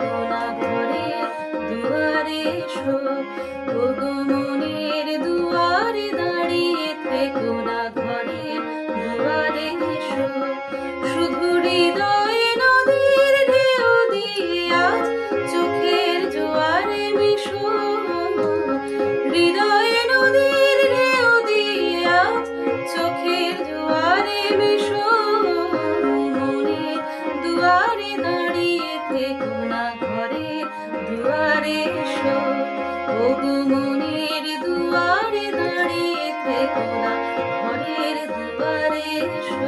কোনা ঘরে দুয়ারে শোক মনের দুয়ারে দাঁড়িয়ে থেকো না থেকো না ঘরের দুয়ারে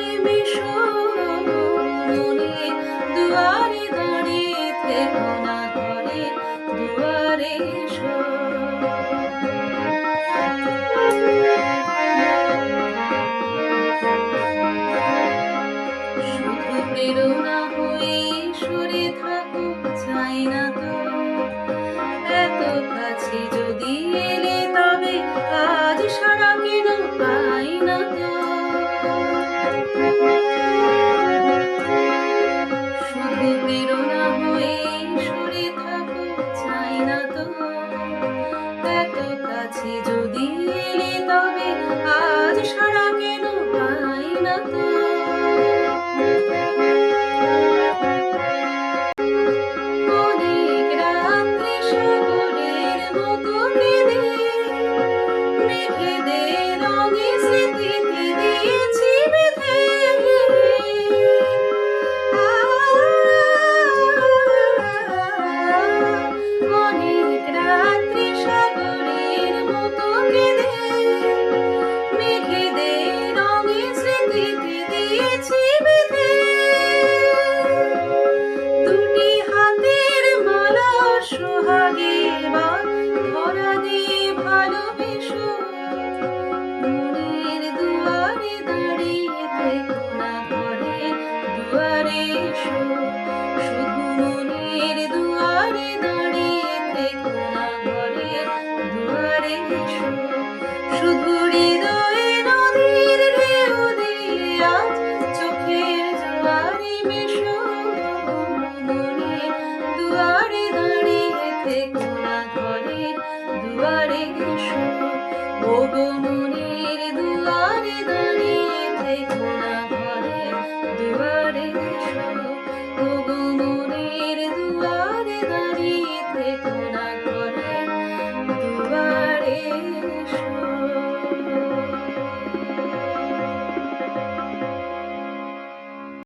প্রেরণা হয়ে ঈশ্বরে থাকো চাই না তো